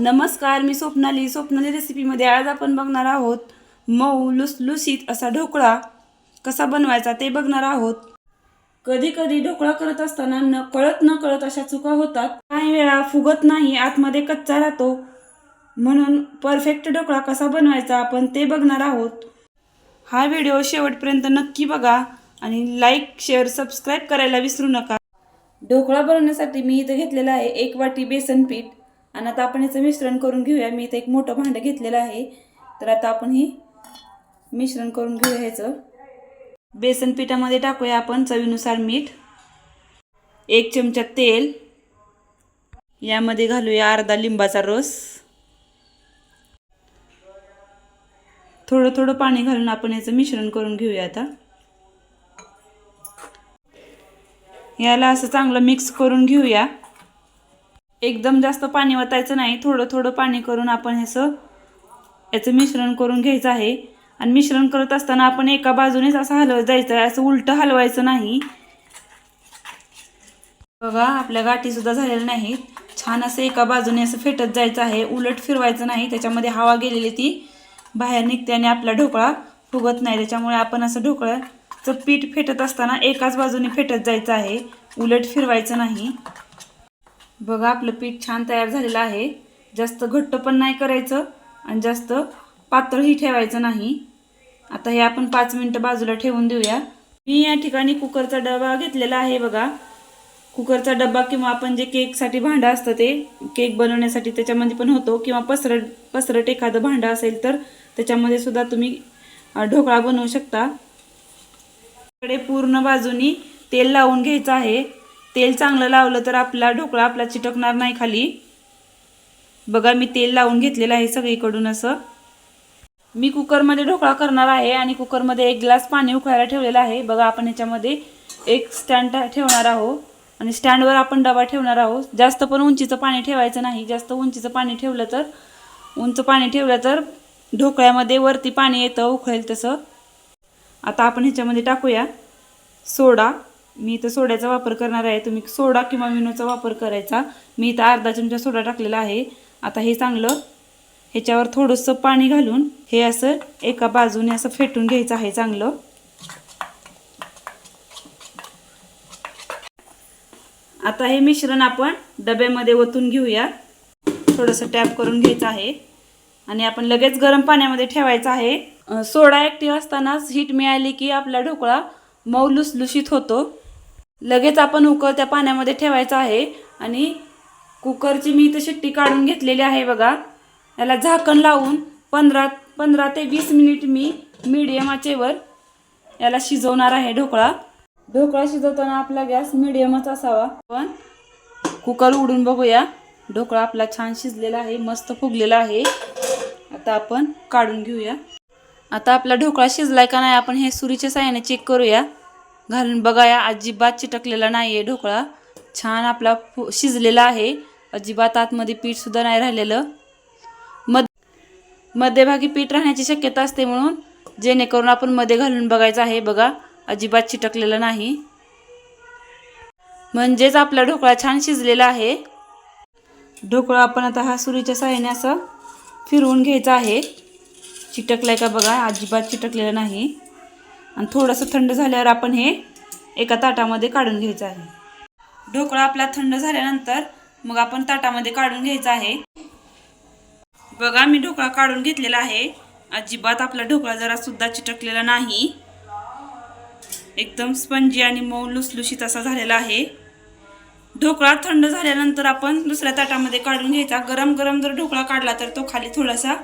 नमस्कार मी स्वप्नाली. स्वप्नाली रेसिपीमध्ये आज आपण बघणार आहोत मऊ लुसलुसीत असा ढोकळा कसा बनवायचा ते बघणार आहोत. कधी कधी ढोकळा करत असताना न कळत न कळत अशा चुका होतात. काही वेळा फुगत नाही आतमध्ये कच्चा राहतो. म्हणून परफेक्ट ढोकळा कसा बनवायचा आपण ते बघणार आहोत. हा व्हिडिओ शेवटपर्यंत नक्की बघा आणि लाईक शेअर सबस्क्राईब करायला विसरू नका. ढोकळा बनवण्यासाठी मी इथं घेतलेला आहे एक वाटी बेसन पीठ. आणि आता आपण याचं मिश्रण करून घेऊया. मी इथं एक मोठं भांडं घेतलेलं आहे. तर आता आपण ही मिश्रण करून घेऊया ह्याचं. बेसन पिठामध्ये टाकूया आपण चवीनुसार मीठ. एक चमचा तेल. यामध्ये घालूया अर्धा लिंबाचा रस. थोडं थोडं पाणी घालून आपण याचं मिश्रण करून घेऊया आता. याला असं चांगलं मिक्स करून घेऊया. एकदम जास्त पाणी वतायचं नाही थोडं थोडं पाणी करून आपण ह्याचं याचं मिश्रण करून घ्यायचं आहे. आणि मिश्रण करत असताना आपण एका बाजूनेच असं हलवत जायचं आहे असं उलटं हलवायचं नाही. बघा आपल्या गाठीसुद्धा झालेल्या नाहीत छान असं एका बाजूने असं फेटत जायचं आहे उलट फिरवायचं नाही. त्याच्यामध्ये हवा गेलेली ती बाहेर निघते आणि आपला ढोकळा फुगत नाही. त्याच्यामुळे आपण असं ढोकळ्याचं पीठ फेटत असताना एकाच बाजूने फेटत जायचं आहे उलट फिरवायचं नाही. बघा आपलं पीठ छान तयार झालेलं आहे. जास्त घट्ट पण नाही करायचं आणि जास्त पातळही ठेवायचं नाही. आता हे आपण पाच मिनटं बाजूला ठेवून देऊया. मी या ठिकाणी कुकरचा डबा घेतलेला आहे बघा. कुकरचा डबा किंवा आपण जे केकसाठी भांडं असतं ते केक बनवण्यासाठी त्याच्यामध्ये पण होतो किंवा पसरट पसरट एखादं भांडं असेल तर त्याच्यामध्ये सुद्धा तुम्ही ढोकळा बनवू शकता. इकडे पूर्ण बाजूनी तेल लावून घ्यायचं आहे. तेल चांगलं लावलं तर आपला ढोकळा आपला चिटकणार नाही खाली. बघा मी तेल लावून घेतलेलं आहे सगळीकडून असं. मी कुकरमध्ये ढोकळा करणार आहे आणि कुकरमध्ये एक ग्लास पाणी उकळायला ठेवलेलं आहे. बघा आपण याच्यामध्ये एक स्टँड ठेवणार आहोत आणि स्टँडवर आपण डबा ठेवणार आहोत. जास्त पण उंचीचं पाणी ठेवायचं नाही. जास्त उंचीचं पाणी ठेवलं तर उंच पाणी ठेवलं तर ढोकळ्यामध्ये वरती पाणी येतं उकळेल तसं. आता आपण ह्याच्यामध्ये टाकूया सोडा. मी इथं सोड्याचा वापर करणार आहे. तुम्ही सोडा किंवा विनोचा वापर करायचा. मी इथं अर्धा चमचा सोडा टाकलेला आहे. आता हे चांगलं ह्याच्यावर थोडंसं पाणी घालून हे असं एका बाजूने असं फेटून घ्यायचं आहे चांगलं. आता हे मिश्रण आपण डब्यामध्ये ओतून घेऊया. थोडंसं टॅप करून घ्यायचं आहे. आणि आपण लगेच गरम पाण्यामध्ये ठेवायचं आहे. सोडा ॲक्टिव्ह असतानाच हीट मिळाली की आपला ढोकळा मऊ लुसलुशीत होतो. लगेच आपण उकळत्या पाण्यामध्ये ठेवायचं आहे. आणि कुकरची मी इथं शिट्टी काढून घेतलेली आहे बघा. याला झाकण लावून पंधरा पंधरा ते वीस मिनिट मी मीडियम आचेवर याला शिजवणार आहे ढोकळा. ढोकळा शिजवताना आपला गॅस मिडियमच असावा. पण कुकर उडून बघूया. ढोकळा आपला छान शिजलेला आहे मस्त फुगलेला आहे. आता आपण काढून घेऊया. आता आपला ढोकळा शिजलाय का नाही आपण हे सुरीच्या साह्याने चेक करूया. घालून बघाया अजिबात चिटकलेला नाही आहे ढोकळा. छान आपला फु शिजलेला आहे. अजिबात आतमध्ये पीठसुद्धा नाही राहिलेलं. मध मध्यभागी पीठ राहण्याची शक्यता असते म्हणून जेणेकरून आपण मध्ये घालून बघायचं आहे बघा अजिबात चिटकलेलं नाही. म्हणजेच आपला ढोकळा छान शिजलेला आहे. ढोकळा आपण आता हा सुरीच्या साह्याने असं फिरवून घ्यायचा आहे. चिटकलाय का बघा अजिबात चिटकलेलं नाही. आणि थोडंसं थंड झाल्यावर आपण हे एका ताटामध्ये काढून घ्यायचं आहे. ढोकळा आपला थंड झाल्यानंतर मग आपण ताटामध्ये काढून घ्यायचा आहे. बघा मी ढोकळा काढून घेतलेला आहे. अजिबात आपला ढोकळा जरा सुद्धा चिटकलेला नाही. एकदम स्पंजी आणि मऊ लुसलुशीत असा झालेला आहे. ढोकळा थंड झाल्यानंतर आपण दुसऱ्या ताटामध्ये काढून घ्यायचा. गरम गरम जर ढोकळा काढला तर तो खाली थोडासा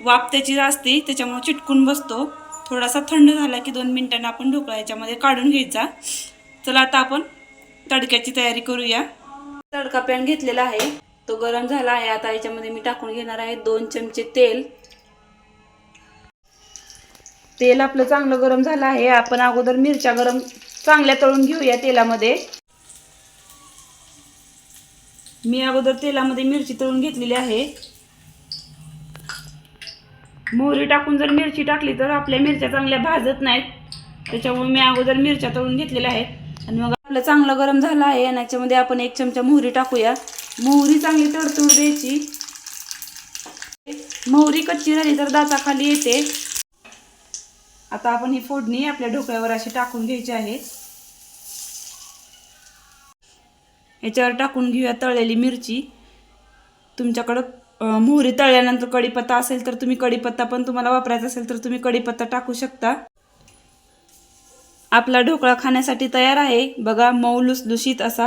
वाफ त्याची असते त्याच्यामुळे चिटकून बसतो. थोडासा थंड झाला की दोन मिनटांना आपण ढोकळा याच्यामध्ये काढून घ्यायचा. चला आता आपण तडक्याची तयारी करूया. तडका पॅन घेतलेला आहे. तो गरम झाला आहे. आता याच्यामध्ये मी टाकून घेणार आहे दोन चमचे तेल. तेल आपलं चांगलं गरम झालं आहे. आपण अगोदर मिरच्या गरम चांगल्या तळून घेऊया तेलामध्ये. मी अगोदर तेलामध्ये मिरची तळून घेतलेली आहे. मोहरी टाकून जर मिरची टाकली तर आपल्या मिरच्या चांगल्या भाजत नाहीत. त्याच्यामुळे मी अगोदर मिरच्या तळून घेतलेल्या आहेत. आणि मग आपलं चांगलं गरम झालं आहे. आणि याच्यामध्ये आपण एक चमचा मोहरी टाकूया. मोहरी चांगली तडतूड द्यायची. मोहरी कच्ची राहिली तर दाताखाली येते. आता आपण ही फोडणी आपल्या ढोकळ्यावर अशी टाकून घ्यायची आहे. याच्यावर टाकून घेऊया तळलेली मिरची. तुमच्याकडं मोहरी तळल्यानंतर कढीपत्ता असेल तर तुम्ही कढीपत्ता पण तुम्हाला वापरायचा असेल तर तुम्ही कढीपत्ता टाकू शकता. आपला ढोकळा खाण्यासाठी तयार आहे. बघा मऊ लुसलुशीत असा.